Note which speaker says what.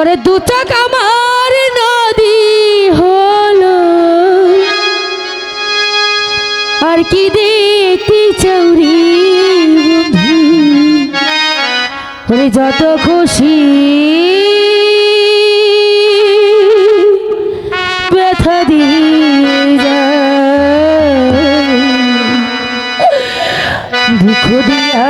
Speaker 1: ওরে দুটা কামার নদী হলো। আর কি দেখতে চৌরি ওরে যত খুশি। ব্যথা দিয়ে দুঃখ দিয়া